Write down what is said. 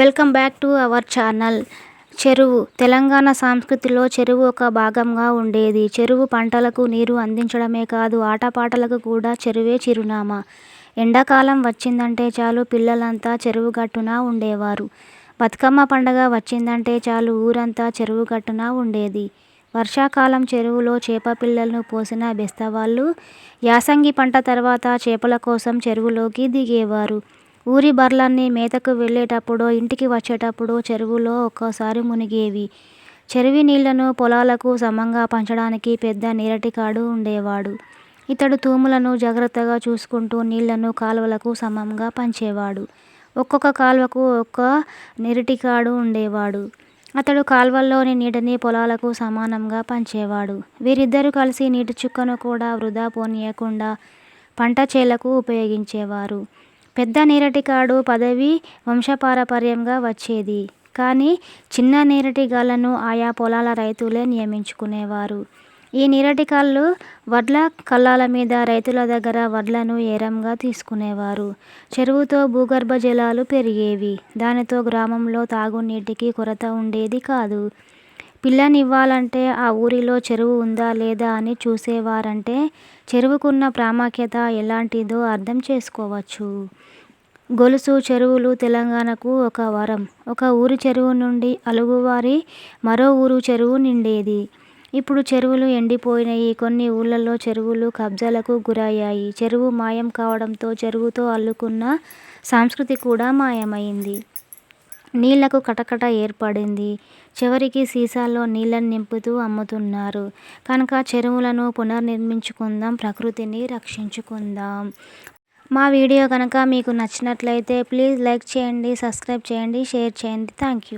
Welcome back to our channel. చెరువు తెలంగాణ సంస్కృతిలో చెరువు ఒక భాగంగా ఉండేది. చెరువు పంటలకు నీరు అందించడమే కాదు ఆటపాటలకు కూడా చెరువే చిరునామా. ఎండాకాలం వచ్చిందంటే చాలు పిల్లలంతా చెరువు గట్టున ఉండేవారు. బతుకమ్మ పండగ వచ్చిందంటే చాలు ఊరంతా చెరువు గట్టున ఉండేది. వర్షాకాలం చెరువులో చేప పిల్లలను పోసిన బెస్తవాళ్ళు యాసంగి పంట తర్వాత చేపల కోసం చెరువులోకి దిగేవారు. ఊరి బర్లన్నీ మేతకు వెళ్ళేటప్పుడు ఇంటికి వచ్చేటప్పుడు చెరువులో ఒక్కోసారి మునిగేవి. చెరువు నీళ్ళను పొలాలకు సమంగా పంచడానికి పెద్ద నీరటికాడు ఉండేవాడు. ఇతడు తూములను జాగ్రత్తగా చూసుకుంటూ నీళ్ళను కాలువలకు సమంగా పంచేవాడు. ఒక్కొక్క కాలువకు ఒక్క నీరటికాడు ఉండేవాడు. అతడు కాల్వల్లోని నీటిని పొలాలకు సమానంగా పంచేవాడు. వీరిద్దరూ కలిసి నీటి చుక్కను కూడా వృధా పోనీయకుండా పంట చేలకు ఉపయోగించేవారు. పెద్ద నీరటికాడు పదవి వంశపారపర్యంగా వచ్చేది. కానీ చిన్న నేరటిగాళ్ళను ఆయా పొలాల రైతులే నియమించుకునేవారు. ఈ నీరటిగాళ్ళు వడ్ల కల్లాల మీద రైతుల దగ్గర వడ్లను ఏరంగా తీసుకునేవారు. చెరువుతో భూగర్భ జలాలు పెరిగేవి. దానితో గ్రామంలో తాగునీటికి కొరత ఉండేది కాదు. పిల్లనివ్వాలంటే ఆ ఊరిలో చెరువు ఉందా లేదా అని చూసేవారంటే చెరువుకున్న ప్రాముఖ్యత ఎలాంటిదో అర్థం చేసుకోవచ్చు. గొలుసు చెరువులు తెలంగాణకు ఒక వరం. ఒక ఊరి చెరువు నుండి అలుగువారి మరో ఊరు చెరువు నిండేది. ఇప్పుడు చెరువులు ఎండిపోయినాయి. కొన్ని ఊళ్ళల్లో చెరువులు కబ్జాలకు గురయ్యాయి. చెరువు మాయం కావడంతో చెరువుతో అల్లుకున్న సంస్కృతి కూడా మాయమైంది. నీళ్ళకు కటకట ఏర్పడింది. చివరికి సీసాల్లో నీళ్ళని నింపుతూ అమ్ముతున్నారు. కనుక చెరువులను పునర్నిర్మించుకుందాం ప్రకృతిని రక్షించుకుందాం. మా వీడియో కనుక మీకు నచ్చినట్లయితే ప్లీజ్ లైక్ చేయండి సబ్స్క్రైబ్ చేయండి షేర్ చేయండి. Thank you